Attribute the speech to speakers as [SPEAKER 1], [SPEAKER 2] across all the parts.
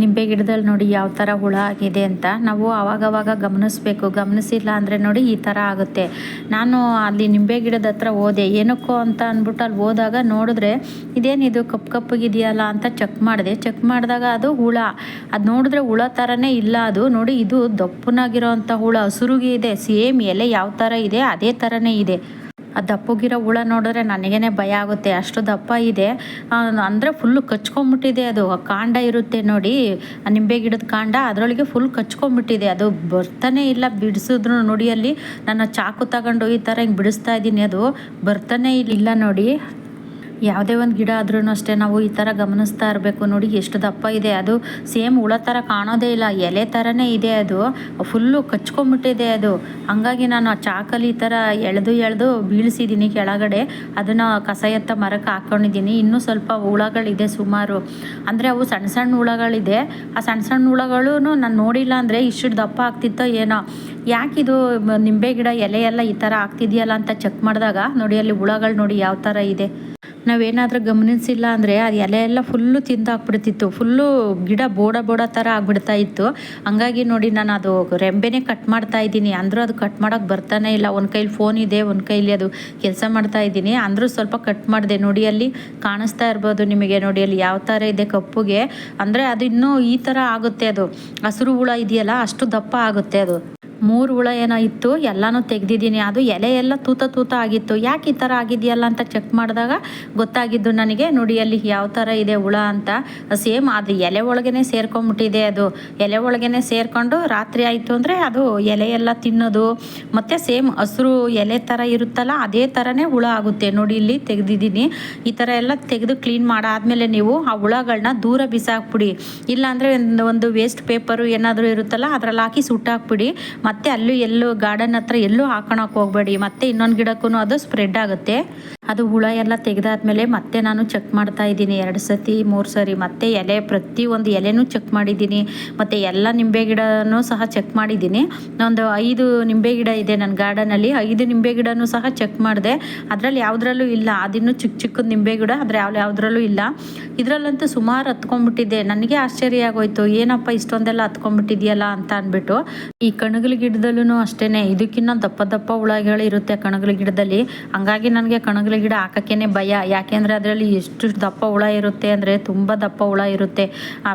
[SPEAKER 1] ನಿಂಬೆ ಗಿಡದಲ್ಲಿ ನೋಡಿ ಯಾವ ಥರ ಹುಳ ಆಗಿದೆ ಅಂತ ನಾವು ಆವಾಗವಾಗ ಗಮನಿಸ್ಬೇಕು. ಗಮನಿಸಿಲ್ಲ ಅಂದರೆ ನೋಡಿ ಈ ಥರ ಆಗುತ್ತೆ. ನಾನು ಅಲ್ಲಿ ನಿಂಬೆ ಗಿಡದ ಹತ್ರ ಹೋದೆ. ಏನಕ್ಕೋ ಅಂತ ಅಂದ್ಬಿಟ್ಟು ಅಲ್ಲಿ ಹೋದಾಗ ನೋಡಿದ್ರೆ ಇದೇನಿದು ಕಪ್ಪು ಕಪ್ಪಗಿದೆಯಲ್ಲ ಅಂತ ಚೆಕ್ ಮಾಡಿದೆ. ಚೆಕ್ ಮಾಡಿದಾಗ ಅದು ಹುಳ. ಅದು ನೋಡಿದ್ರೆ ಹುಳ ಥರನೇ ಇಲ್ಲ ಅದು. ನೋಡಿ ಇದು ದಪ್ಪನಾಗಿರೋ ಅಂಥ ಹುಳ. ಹಸುರುಗಿ ಇದೆ. ಸೇಮ್ ಎಲೆ ಯಾವ ಥರ ಇದೆ, ಅದೇ ಥರನೇ ಇದೆ. ಆ ದಪ್ಪಗಿರೋ ಹುಳ ನೋಡಿದ್ರೆ ನನಗೇನೆ ಭಯ ಆಗುತ್ತೆ. ಅಷ್ಟು ದಪ್ಪ ಇದೆ. ಅಂದರೆ ಫುಲ್ಲು ಕಚ್ಕೊಂಬಿಟ್ಟಿದೆ ಅದು. ಕಾಂಡ ಇರುತ್ತೆ ನೋಡಿ. ನಿಂಬೆ ಗಿಡದ ಕಾಂಡ ಅದರೊಳಗೆ ಫುಲ್ ಕಚ್ಕೊಂಬಿಟ್ಟಿದೆ. ಅದು ಬರ್ತಾನೆ ಇಲ್ಲ. ಬಿಡಿಸಿದ್ರು ನೋಡಿ ಅಲ್ಲಿ ನನ್ನ ಚಾಕು ತಗೊಂಡು ಈ ಥರ ಹಿಂಗೆ ಬಿಡಿಸ್ತಾ ಇದ್ದೀನಿ. ಅದು ಬರ್ತಾನೆ ಇಲ್ಲ ನೋಡಿ. ಯಾವುದೇ ಒಂದು ಗಿಡ ಆದ್ರೂ ಅಷ್ಟೇ ನಾವು ಈ ಥರ ಗಮನಿಸ್ತಾ ಇರಬೇಕು. ನೋಡಿ ಎಷ್ಟು ದಪ್ಪ ಇದೆ ಅದು. ಸೇಮ್ ಹುಳ ಥರ ಕಾಣೋದೇ ಇಲ್ಲ. ಎಲೆ ಥರನೇ ಇದೆ ಅದು. ಫುಲ್ಲು ಕಚ್ಕೊಂಬಿಟ್ಟಿದೆ ಅದು. ಹಂಗಾಗಿ ನಾನು ಆ ಚಾಕಲ್ಲಿ ಈ ಥರ ಎಳೆದು ಎಳೆದು ಬೀಳಿಸಿದ್ದೀನಿ ಕೆಳಗಡೆ. ಅದನ್ನು ಕಸ ಎತ್ತ ಮರಕ್ಕೆ ಹಾಕ್ಕೊಂಡಿದ್ದೀನಿ ಇನ್ನೂ ಸ್ವಲ್ಪ ಹುಳಗಳಿದೆ ಸುಮಾರು. ಅಂದರೆ ಅವು ಸಣ್ಣ ಸಣ್ಣ ಹುಳಗಳಿದೆ. ಆ ಸಣ್ಣ ಸಣ್ಣ ಹುಳಗಳು ನಾನು ನೋಡಿಲ್ಲ ಅಂದರೆ ಇಷ್ಟು ದಪ್ಪ ಆಗ್ತಿತ್ತೋ ಏನೋ. ಯಾಕಿದು ನಿಂಬೆ ಗಿಡ ಎಲೆ ಎಲ್ಲ ಈ ಥರ ಆಗ್ತಿದೆಯಲ್ಲ ಅಂತ ಚೆಕ್ ಮಾಡಿದಾಗ. ನೋಡಿ ಅಲ್ಲಿ ಹುಳಗಳು ನೋಡಿ ಯಾವ ಥರ ಇದೆ. ನಾವೇನಾದರೂ ಗಮನಿಸಿಲ್ಲ ಅಂದರೆ ಅದು ಎಲೆ ಎಲ್ಲ ಫುಲ್ಲು ತಿಂದಾಕ್ಬಿಡ್ತಿತ್ತು. ಫುಲ್ಲು ಗಿಡ ಬೋಡ ಬೋಡ ಥರ ಆಗ್ಬಿಡ್ತಾ ಇತ್ತು. ಹಂಗಾಗಿ ನೋಡಿ ನಾನು ಅದು ರೆಂಬೆನೇ ಕಟ್ ಮಾಡ್ತಾ ಇದ್ದೀನಿ. ಅಂದರೂ ಅದು ಕಟ್ ಮಾಡೋಕ್ಕೆ ಬರ್ತಾನೆ ಇಲ್ಲ. ಒಂದು ಕೈಲಿ ಫೋನ್ ಇದೆ, ಒಂದು ಕೈಲಿ ಅದು ಕೆಲಸ ಮಾಡ್ತಾ ಇದ್ದೀನಿ. ಅಂದರೂ ಸ್ವಲ್ಪ ಕಟ್ ಮಾಡಿದೆ. ನೋಡಿ ಅಲ್ಲಿ ಕಾಣಿಸ್ತಾ ಇರ್ಬೋದು ನಿಮಗೆ. ನೋಡಿ ಅಲ್ಲಿ ಯಾವ ಥರ ಇದೆ ಕಪ್ಪುಗೆ. ಅಂದರೆ ಅದು ಇನ್ನೂ ಈ ಥರ ಆಗುತ್ತೆ ಅದು. ಹಸಿರು ಹುಳ ಇದೆಯಲ್ಲ, ಅಷ್ಟು ದಪ್ಪ ಆಗುತ್ತೆ ಅದು. ಮೂರು ಹುಳ ಏನೋ ಇತ್ತು, ಎಲ್ಲನೂ ತೆಗೆದಿದ್ದೀನಿ. ಅದು ಎಲೆ ಎಲ್ಲ ತೂತ ತೂತ ಆಗಿತ್ತು. ಯಾಕೆ ಈ ಥರ ಆಗಿದೆಯಲ್ಲ ಅಂತ ಚೆಕ್ ಮಾಡಿದಾಗ ಗೊತ್ತಾಗಿದ್ದು ನನಗೆ, ನೋಡಿ, ಅಲ್ಲಿ ಯಾವ ಥರ ಇದೆ ಹುಳ ಅಂತ. ಸೇಮ್ ಅದು ಎಲೆ ಒಳಗೇ ಸೇರ್ಕೊಂಬಿಟ್ಟಿದೆ ಅದು. ಎಲೆ ಒಳಗೇ ಸೇರಿಕೊಂಡು ರಾತ್ರಿ ಆಯಿತು ಅಂದರೆ ಅದು ಎಲೆ ಎಲ್ಲ ತಿನ್ನೋದು. ಮತ್ತು ಸೇಮ್ ಹಸಿರು ಎಲೆ ಥರ ಇರುತ್ತಲ್ಲ, ಅದೇ ಥರನೇ ಹುಳ ಆಗುತ್ತೆ. ನೋಡಿ, ಇಲ್ಲಿ ತೆಗೆದಿದ್ದೀನಿ. ಈ ಥರ ಎಲ್ಲ ತೆಗೆದು ಕ್ಲೀನ್ ಮಾಡಾದ್ಮೇಲೆ ನೀವು ಆ ಹುಳಗಳನ್ನ ದೂರ ಬಿಸಾಕ್ಬಿಡಿ. ಇಲ್ಲಾಂದರೆ ಒಂದು ವೇಸ್ಟ್ ಪೇಪರು ಏನಾದರೂ ಇರುತ್ತಲ್ಲ, ಅದರಲ್ಲಿ ಹಾಕಿ ಸುಟ್ಟಾಕ್ಬಿಡಿ. ಮತ್ತೆ ಅಲ್ಲೂ ಎಲ್ಲೂ ಗಾರ್ಡನ್ ಹತ್ರ ಎಲ್ಲೂ ಹಾಕೋಣಕ್ ಹೋಗ್ಬೇಡಿ. ಮತ್ತೆ ಇನ್ನೊಂದು ಗಿಡಕ್ಕೂ ಅದು ಸ್ಪ್ರೆಡ್ ಆಗುತ್ತೆ. ಅದು ಹುಳ ಎಲ್ಲ ತೆಗೆದಾದ್ಮೇಲೆ ಮತ್ತೆ ನಾನು ಚೆಕ್ ಮಾಡ್ತಾ ಇದ್ದೀನಿ. ಎರಡು ಸತಿ, ಮೂರು ಸರಿ ಮತ್ತೆ ಎಲೆ ಪ್ರತಿ ಒಂದು ಎಲೆನೂ ಚೆಕ್ ಮಾಡಿದ್ದೀನಿ. ಮತ್ತು ಎಲ್ಲ ನಿಂಬೆ ಗಿಡನೂ ಸಹ ಚೆಕ್ ಮಾಡಿದ್ದೀನಿ. ಒಂದು ಐದು ನಿಂಬೆ ಗಿಡ ಇದೆ ನನ್ನ ಗಾರ್ಡನಲ್ಲಿ ಐದು ನಿಂಬೆ ಗಿಡನೂ ಸಹ ಚೆಕ್ ಮಾಡಿದೆ. ಅದರಲ್ಲಿ ಯಾವುದ್ರಲ್ಲೂ ಇಲ್ಲ. ಅದಿನ್ನೂ ಚಿಕ್ಕ ಚಿಕ್ಕ ನಿಂಬೆ ಗಿಡ, ಆದರೆ ಯಾವ ಯಾವುದ್ರಲ್ಲೂ ಇಲ್ಲ. ಇದರಲ್ಲಂತೂ ಸುಮಾರು ಹತ್ಕೊಂಡ್ಬಿಟ್ಟಿದೆ ನನಗೆ ಆಶ್ಚರ್ಯ ಆಗೋಯ್ತು. ಏನಪ್ಪ ಇಷ್ಟೊಂದೆಲ್ಲ ಹತ್ಕೊಂಡ್ಬಿಟ್ಟಿದೆಯಲ್ಲ ಅಂತ ಅಂದ್ಬಿಟ್ಟು ಈ ಕಣಗಲು ಗಿಡದಲ್ಲೂ ಅಷ್ಟೇ ಇದಕ್ಕಿನ್ನ ದಪ್ಪ ದಪ್ಪ ಹುಳಗಳು ಇರುತ್ತೆ ಕಣಗಲು ಗಿಡದಲ್ಲಿ. ಹಂಗಾಗಿ ನನಗೆ ಕಣಗಲು ಗಿಡ ಹಾಕೋಕ್ಕೇನೆ ಭಯ. ಯಾಕೆಂದರೆ ಅದರಲ್ಲಿ ಎಷ್ಟು ದಪ್ಪ ಹುಳ ಇರುತ್ತೆ ಅಂದರೆ ತುಂಬ ದಪ್ಪ ಹುಳ ಇರುತ್ತೆ.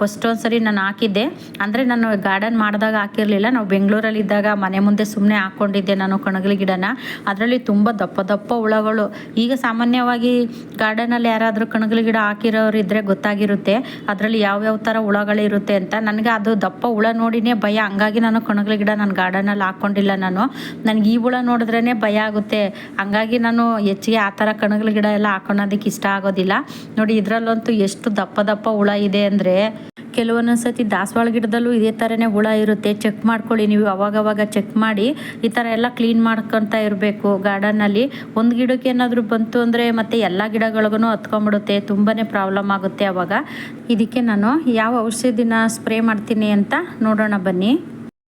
[SPEAKER 1] ಫಸ್ಟ್ ಒಂದ್ಸರಿ ನಾನು ಹಾಕಿದ್ದೆ. ಅಂದರೆ ನಾನು ಗಾರ್ಡನ್ ಮಾಡಿದಾಗ ಹಾಕಿರಲಿಲ್ಲ. ನಾವು ಬೆಂಗಳೂರಲ್ಲಿ ಇದ್ದಾಗ ಮನೆ ಮುಂದೆ ಸುಮ್ಮನೆ ಹಾಕ್ಕೊಂಡಿದ್ದೆ ನಾನು ಕಣಗಲಿ ಗಿಡನ. ಅದರಲ್ಲಿ ತುಂಬ ದಪ್ಪ ದಪ್ಪ ಹುಳಗಳು. ಈಗ ಸಾಮಾನ್ಯವಾಗಿ ಗಾರ್ಡನಲ್ಲಿ ಯಾರಾದರೂ ಕಣಗಲಿ ಗಿಡ ಹಾಕಿರೋರು ಇದ್ದರೆ ಗೊತ್ತಾಗಿರುತ್ತೆ. ಅದರಲ್ಲಿ ಯಾವ್ಯಾವ ಥರ ಹುಳಗಳಿರುತ್ತೆ ಅಂತ. ನನಗೆ ಅದು ದಪ್ಪ ಹುಳ ನೋಡಿನೇ ಭಯ. ಹಂಗಾಗಿ ನಾನು ಕಣಗಲಿ ಗಿಡ ನಾನು ಗಾರ್ಡನಲ್ಲಿ ಹಾಕ್ಕೊಂಡಿಲ್ಲ ನಾನು. ನನಗೆ ಈ ಹುಳ ನೋಡಿದ್ರೇ ಭಯ ಆಗುತ್ತೆ. ಹಂಗಾಗಿ ನಾನು ಹೆಚ್ಚಿಗೆ ಆ ಥರ ಕಣಗಳ ಗಿಡ ಎಲ್ಲ ಹಾಕೊಳೋದಕ್ಕೆ ಇಷ್ಟ ಆಗೋದಿಲ್ಲ. ನೋಡಿ ಇದರಲ್ಲಂತೂ ಎಷ್ಟು ದಪ್ಪ ದಪ್ಪ ಹುಳ ಇದೆ ಅಂದರೆ ಕೆಲವೊಂದೊಂದು ಸತಿ ದಾಸವಾಳ ಗಿಡದಲ್ಲೂ ಇದೇ ಥರನೇ ಹುಳ ಇರುತ್ತೆ. ಚೆಕ್ ಮಾಡ್ಕೊಳ್ಳಿ ನೀವು ಅವಾಗವಾಗ ಚೆಕ್ ಮಾಡಿ. ಈ ಥರ ಎಲ್ಲ ಕ್ಲೀನ್ ಮಾಡ್ಕೊತಾ ಇರಬೇಕು ಗಾರ್ಡನ್ನಲ್ಲಿ ಒಂದು ಗಿಡಕ್ಕೆ ಏನಾದರೂ ಬಂತು ಅಂದರೆ ಮತ್ತು ಎಲ್ಲ ಗಿಡಗಳಿಗೂ ಹತ್ಕೊಂಡ್ಬಿಡುತ್ತೆ. ತುಂಬಾ ಪ್ರಾಬ್ಲಮ್ ಆಗುತ್ತೆ ಅವಾಗ. ಇದಕ್ಕೆ ನಾನು ಯಾವ ಔಷಧಿನ ಸ್ಪ್ರೇ ಮಾಡ್ತೀನಿ ಅಂತ ನೋಡೋಣ ಬನ್ನಿ.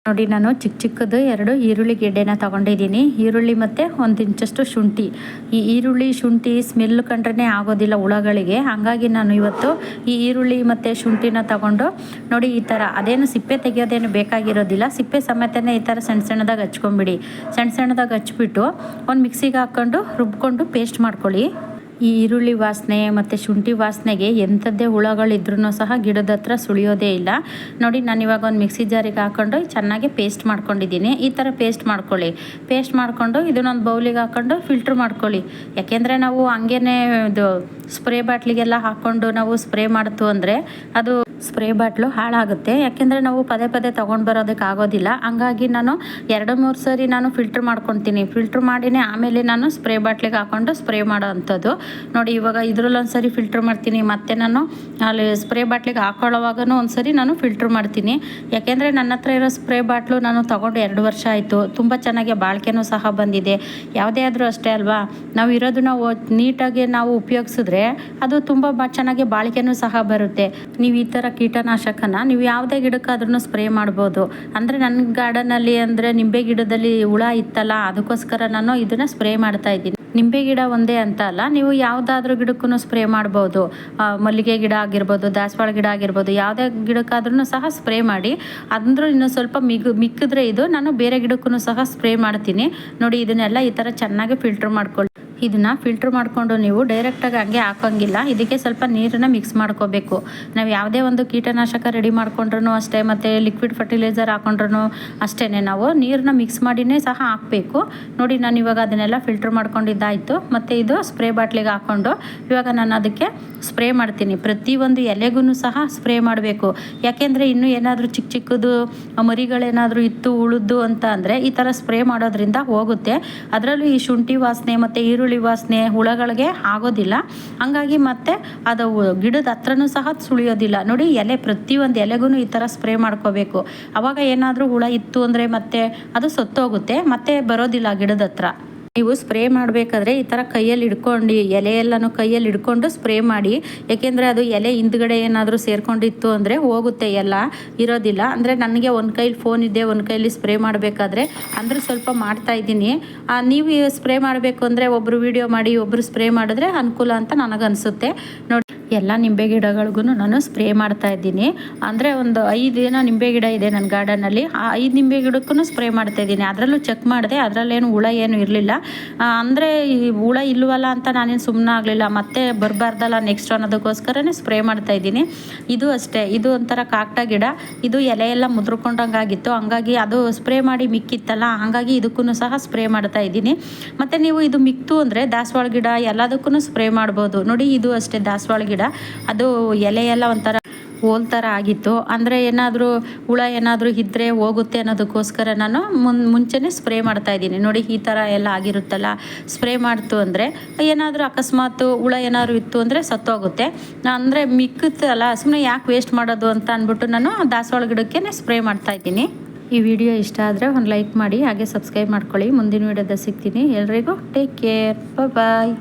[SPEAKER 1] ನೋಡಿ, ನಾನು ಚಿಕ್ಕ ಚಿಕ್ಕದು ಎರಡು ಈರುಳ್ಳಿ ಗೆಡ್ಡೆನ ತೊಗೊಂಡಿದ್ದೀನಿ. ಈರುಳ್ಳಿ ಮತ್ತು ಒಂದು ಇಂಚಷ್ಟು ಶುಂಠಿ. ಈ ಈರುಳ್ಳಿ, ಶುಂಠಿ ಸ್ಮೆಲ್ ಕಂಡ್ರೇ ಆಗೋದಿಲ್ಲ ಹುಳಗಳಿಗೆ. ಹಾಗಾಗಿ ನಾನು ಇವತ್ತು ಈ ಈರುಳ್ಳಿ ಮತ್ತು ಶುಂಠಿನ ತಗೊಂಡು ನೋಡಿ, ಈ ಥರ ಅದೇನು ಸಿಪ್ಪೆ ತೆಗೆಯೋದೇನು ಬೇಕಾಗಿರೋದಿಲ್ಲ. ಸಿಪ್ಪೆ ಸಮೇತನೇ ಈ ಥರ ಸಣ್ಣ ಸಣ್ಣದಾಗ ಹಚ್ಕೊಂಬಿಡಿ. ಸಣ್ಣ ಸಣ್ಣದಾಗಿ ಹಚ್ಬಿಟ್ಟು ಒಂದು ಮಿಕ್ಸಿಗೆ ಹಾಕ್ಕೊಂಡು ರುಬ್ಕೊಂಡು ಪೇಸ್ಟ್ ಮಾಡ್ಕೊಳ್ಳಿ. ಈ ಈರುಳ್ಳಿ ವಾಸನೆ ಮತ್ತು ಶುಂಠಿ ವಾಸನೆಗೆ ಎಂಥದ್ದೇ ಹುಳಗಳಿದ್ರೂ ಸಹ ಗಿಡದ ಹತ್ರ ಸುಳಿಯೋದೇ ಇಲ್ಲ. ನೋಡಿ, ನಾನು ಇವಾಗ ಒಂದು ಮಿಕ್ಸಿ ಜಾರಿಗೆ ಹಾಕ್ಕೊಂಡು ಚೆನ್ನಾಗಿ ಪೇಸ್ಟ್ ಮಾಡ್ಕೊಂಡಿದ್ದೀನಿ. ಈ ಥರ ಪೇಸ್ಟ್ ಮಾಡ್ಕೊಳ್ಳಿ. ಪೇಸ್ಟ್ ಮಾಡಿಕೊಂಡು ಇದನ್ನೊಂದು ಬೌಲಿಗೆ ಹಾಕ್ಕೊಂಡು ಫಿಲ್ಟ್ರ್ ಮಾಡ್ಕೊಳ್ಳಿ. ಯಾಕೆಂದರೆ ನಾವು ಹಂಗೇ ಇದು ಸ್ಪ್ರೇ ಬಾಟ್ಲಿಗೆಲ್ಲ ಹಾಕ್ಕೊಂಡು ನಾವು ಸ್ಪ್ರೇ ಮಾಡ್ತು ಅಂದರೆ ಅದು ಸ್ಪ್ರೇ ಬಾಟ್ಲು ಹಾಳಾಗುತ್ತೆ. ಯಾಕೆಂದರೆ ನಾವು ಪದೇ ಪದೇ ತೊಗೊಂಡು ಬರೋದಕ್ಕೆ ಆಗೋದಿಲ್ಲ. ಹಂಗಾಗಿ ನಾನು ಎರಡು ಮೂರು ಸರಿ ನಾನು ಫಿಲ್ಟ್ರ್ ಮಾಡ್ಕೊತೀನಿ. ಫಿಲ್ಟ್ರ್ ಮಾಡಿನೇ ಆಮೇಲೆ ನಾನು ಸ್ಪ್ರೇ ಬಾಟ್ಲಿಗೆ ಹಾಕ್ಕೊಂಡು ಸ್ಪ್ರೇ ಮಾಡೋ ಅಂಥದ್ದು. ನೋಡಿ, ಇವಾಗ ಇದ್ರಲ್ಲಿ ಒಂದು ಸರಿ ಫಿಲ್ಟ್ರ್ ಮಾಡ್ತೀನಿ. ಮತ್ತು ನಾನು ಅಲ್ಲಿ ಸ್ಪ್ರೇ ಬಾಟ್ಲಿಗೆ ಹಾಕೊಳ್ಳೋವಾಗೂ ಒಂದು ಸರಿ ನಾನು ಫಿಲ್ಟ್ರ್ ಮಾಡ್ತೀನಿ. ಯಾಕೆಂದರೆ ನನ್ನ ಹತ್ರ ಇರೋ ಸ್ಪ್ರೇ ಬಾಟ್ಲು ನಾನು ತೊಗೊಂಡು ಎರಡು ವರ್ಷ ಆಯಿತು. ತುಂಬ ಚೆನ್ನಾಗಿ ಬಾಳಿಕೆನೂ ಸಹ ಬಂದಿದೆ. ಯಾವುದೇ ಆದರೂ ಅಷ್ಟೇ ಅಲ್ವಾ? ನಾವು ಇರೋದನ್ನ ನೀಟಾಗಿ ನಾವು ಉಪಯೋಗಿಸಿದ್ರೆ ಅದು ತುಂಬ ಚೆನ್ನಾಗಿ ಬಾಳಿಕೆನೂ ಸಹ ಬರುತ್ತೆ. ನೀವು ಈ ಥರ ಥರ ಕೀಟನಾಶಕನ ನೀವು ಯಾವುದೇ ಗಿಡಕ್ಕಾದ್ರೂ ಸ್ಪ್ರೇ ಮಾಡ್ಬೋದು. ಅಂದರೆ ನನ್ನ ಗಾರ್ಡನಲ್ಲಿ ಅಂದರೆ ನಿಂಬೆ ಗಿಡದಲ್ಲಿ ಹುಳ ಇತ್ತಲ್ಲ, ಅದಕ್ಕೋಸ್ಕರ ನಾನು ಇದನ್ನು ಸ್ಪ್ರೇ ಮಾಡ್ತಾ ಇದ್ದೀನಿ. ನಿಂಬೆ ಗಿಡ ಒಂದೇ ಅಂತ ಅಲ್ಲ, ನೀವು ಯಾವುದಾದ್ರೂ ಗಿಡಕ್ಕೂ ಸ್ಪ್ರೇ ಮಾಡ್ಬೋದು. ಮಲ್ಲಿಗೆ ಗಿಡ ಆಗಿರ್ಬೋದು, ದಾಸವಾಳ ಗಿಡ ಆಗಿರ್ಬೋದು, ಯಾವುದೇ ಗಿಡಕ್ಕಾದ್ರೂ ಸಹ ಸ್ಪ್ರೇ ಮಾಡಿ. ಅಂದರೂ ಇನ್ನೂ ಸ್ವಲ್ಪ ಮಿಗು, ಮಿಕ್ಕಿದ್ರೆ ಇದು ನಾನು ಬೇರೆ ಗಿಡಕ್ಕೂ ಸಹ ಸ್ಪ್ರೇ ಮಾಡ್ತೀನಿ. ನೋಡಿ ಇದನ್ನೆಲ್ಲ ಈ ಥರ ಚೆನ್ನಾಗಿ ಫಿಲ್ಟರ್ ಮಾಡ್ಕೊಳ್ಳಿ. ಇದನ್ನ ಫಿಲ್ಟರ್ ಮಾಡಿಕೊಂಡು ನೀವು ಡೈರೆಕ್ಟಾಗಿ ಹಂಗೆ ಹಾಕೋಂಗಿಲ್ಲ. ಇದಕ್ಕೆ ಸ್ವಲ್ಪ ನೀರನ್ನ ಮಿಕ್ಸ್ ಮಾಡ್ಕೋಬೇಕು. ನಾವು ಯಾವುದೇ ಒಂದು ಕೀಟನಾಶಕ ರೆಡಿ ಮಾಡ್ಕೊಂಡ್ರೂ ಅಷ್ಟೇ, ಮತ್ತು ಲಿಕ್ವಿಡ್ ಫರ್ಟಿಲೈಸರ್ ಹಾಕೊಂಡ್ರೂ ಅಷ್ಟೇ ನಾವು ನೀರನ್ನ ಮಿಕ್ಸ್ ಮಾಡಿನೇ ಸಹ ಹಾಕಬೇಕು. ನೋಡಿ, ನಾನು ಇವಾಗ ಅದನ್ನೆಲ್ಲ ಫಿಲ್ಟರ್ ಮಾಡ್ಕೊಂಡಿದ್ದಾಯಿತು. ಮತ್ತು ಇದು ಸ್ಪ್ರೇ ಬಾಟ್ಲಿಗೆ ಹಾಕ್ಕೊಂಡು ಇವಾಗ ನಾನು ಅದಕ್ಕೆ ಸ್ಪ್ರೇ ಮಾಡ್ತೀನಿ. ಪ್ರತಿಯೊಂದು ಎಲೆಗೂ ಸಹ ಸ್ಪ್ರೇ ಮಾಡಬೇಕು. ಯಾಕೆಂದರೆ ಇನ್ನೂ ಏನಾದರೂ ಚಿಕ್ಕ ಚಿಕ್ಕದು, ಮರಿಗಳೇನಾದರೂ ಇತ್ತು ಉಳಿದು ಅಂತ ಅಂದರೆ ಈ ಥರ ಸ್ಪ್ರೇ ಮಾಡೋದ್ರಿಂದ ಹೋಗುತ್ತೆ. ಅದರಲ್ಲೂ ಈ ಶುಂಠಿ ವಾಸನೆ ಮತ್ತು ಈರುಳ್ಳಿ ವಾಸನೆ ಹುಳಗಳಿಗೆ ಆಗೋದಿಲ್ಲ. ಹಂಗಾಗಿ ಮತ್ತೆ ಅದು ಗಿಡದ ಹತ್ರನೂ ಸಹ ಸುಳಿಯೋದಿಲ್ಲ. ನೋಡಿ, ಎಲೆ ಪ್ರತಿಯೊಂದು ಎಲೆಗೂ ಈ ಥರ ಸ್ಪ್ರೇ ಮಾಡ್ಕೋಬೇಕು. ಅವಾಗ ಏನಾದರೂ ಹುಳ ಇತ್ತು ಅಂದರೆ ಮತ್ತೆ ಅದು ಸತ್ತೋಗುತ್ತೆ. ಮತ್ತೆ ಬರೋದಿಲ್ಲ ಗಿಡದ ಹತ್ರ. ನೀವು ಸ್ಪ್ರೇ ಮಾಡಬೇಕಾದ್ರೆ ಈ ಥರ ಕೈಯಲ್ಲಿ ಹಿಡ್ಕೊಂಡು ಎಲೆ ಎಲ್ಲನೂ ಕೈಯಲ್ಲಿ ಹಿಡ್ಕೊಂಡು ಸ್ಪ್ರೇ ಮಾಡಿ. ಏಕೆಂದರೆ ಅದು ಎಲೆ ಹಿಂದ್ಗಡೆ ಏನಾದರೂ ಸೇರ್ಕೊಂಡಿತ್ತು ಅಂದರೆ ಹೋಗುತ್ತೆ ಎಲ್ಲ, ಇರೋದಿಲ್ಲ. ಅಂದರೆ ನನಗೆ ಒಂದು ಕೈಲಿ ಫೋನ್ ಇದೆ ಒಂದು ಕೈಲಿ ಸ್ಪ್ರೇ ಮಾಡಬೇಕಾದ್ರೆ ಅಂದರೆ ಸ್ವಲ್ಪ ಮಾಡ್ತಾ ಇದ್ದೀನಿ. ನೀವು ಸ್ಪ್ರೇ ಮಾಡಬೇಕು ಅಂದರೆ ಒಬ್ಬರು ವಿಡಿಯೋ ಮಾಡಿ ಒಬ್ಬರು ಸ್ಪ್ರೇ ಮಾಡಿದ್ರೆ ಅನುಕೂಲ ಅಂತ ನನಗನ್ಸುತ್ತೆ. ನೋಡಿ. ಎಲ್ಲ ನಿಂಬೆ ಗಿಡಗಳಿಗೂ ನಾನು ಸ್ಪ್ರೇ ಮಾಡ್ತಾ ಇದ್ದೀನಿ. ಅಂದರೆ ಒಂದು ಐದು ಏನೋ ನಿಂಬೆ ಗಿಡ ಇದೆ ನನ್ನ ಗಾರ್ಡನಲ್ಲಿ. ಆ ಐದು ನಿಂಬೆ ಗಿಡಕ್ಕೂ ಸ್ಪ್ರೇ ಮಾಡ್ತಾ ಇದ್ದೀನಿ. ಅದರಲ್ಲೂ ಚೆಕ್ ಮಾಡಿದೆ, ಅದರಲ್ಲೇನು ಹುಳ ಏನು ಇರಲಿಲ್ಲ. ಅಂದರೆ ಈ ಹುಳ ಇಲ್ವಲ್ಲ ಅಂತ ನಾನೇನು ಸುಮ್ಮನೆ ಆಗಲಿಲ್ಲ. ಮತ್ತೆ ಬರಬಾರ್ದಲ್ಲ ನೆಕ್ಸ್ಟ್ ಅನ್ನೋದಕ್ಕೋಸ್ಕರನೇ ಸ್ಪ್ರೇ ಮಾಡ್ತಾ ಇದ್ದೀನಿ. ಇದು ಅಷ್ಟೇ. ಇದು ಒಂಥರ ಕಾಕ್ಟ ಗಿಡ. ಇದು ಎಲೆ ಎಲ್ಲ ಮುದ್ರಕೊಂಡಂಗೆ ಆಗಿತ್ತು ಹಂಗಾಗಿ ಅದು ಸ್ಪ್ರೇ ಮಾಡಿ ಮಿಕ್ಕಿತ್ತಲ್ಲ, ಹಾಗಾಗಿ ಇದಕ್ಕೂ ಸಹ ಸ್ಪ್ರೇ ಮಾಡ್ತಾ ಇದ್ದೀನಿ. ಮತ್ತು ನೀವು ಇದು ಮಿಕ್ತು ಅಂದರೆ ದಾಸವಾಳ ಗಿಡ ಎಲ್ಲದಕ್ಕೂ ಸ್ಪ್ರೇ ಮಾಡ್ಬೋದು. ನೋಡಿ ಇದು ಅಷ್ಟೇ ದಾಸವಾಳ ಗಿಡ. ಅದು ಎಲೆ ಎಲ್ಲ ಒಂಥರ ಹೋಲ್ ಥರ ಆಗಿತ್ತು. ಅಂದರೆ ಏನಾದರೂ ಹುಳ ಏನಾದರೂ ಇದ್ದರೆ ಹೋಗುತ್ತೆ ಅನ್ನೋದಕ್ಕೋಸ್ಕರ ನಾನು ಮುನ್, ಮುಂಚೆನೇ ಸ್ಪ್ರೇ ಮಾಡ್ತಾ ಇದ್ದೀನಿ. ನೋಡಿ ಈ ಥರ ಎಲ್ಲ ಆಗಿರುತ್ತಲ್ಲ, ಸ್ಪ್ರೇ ಮಾಡ್ತು ಅಂದರೆ ಏನಾದರೂ ಅಕಸ್ಮಾತ್ ಹುಳ ಏನಾದರೂ ಇತ್ತು ಅಂದರೆ ಸತ್ತೋಗುತ್ತೆ. ಅಂದರೆ ಮಿಕ್ಕುತ್ತಲ್ಲ ಸುಮ್ಮನೆ ಯಾಕೆ ವೇಸ್ಟ್ ಮಾಡೋದು ಅಂತ ಅಂದ್ಬಿಟ್ಟು ನಾನು ದಾಸವಾಳ ಗಿಡಕ್ಕೆ ಸ್ಪ್ರೇ ಮಾಡ್ತಾ ಇದ್ದೀನಿ. ಈ ವಿಡಿಯೋ ಇಷ್ಟ ಆದರೆ ಒಂದು ಲೈಕ್ ಮಾಡಿ, ಹಾಗೆ ಸಬ್ಸ್ಕ್ರೈಬ್ ಮಾಡ್ಕೊಳ್ಳಿ. ಮುಂದಿನ ವಿಡಿಯೋದ ಸಿಗ್ತೀನಿ. ಎಲ್ರಿಗೂ ಟೇಕ್ ಕೇರ್ ಬಾಯ್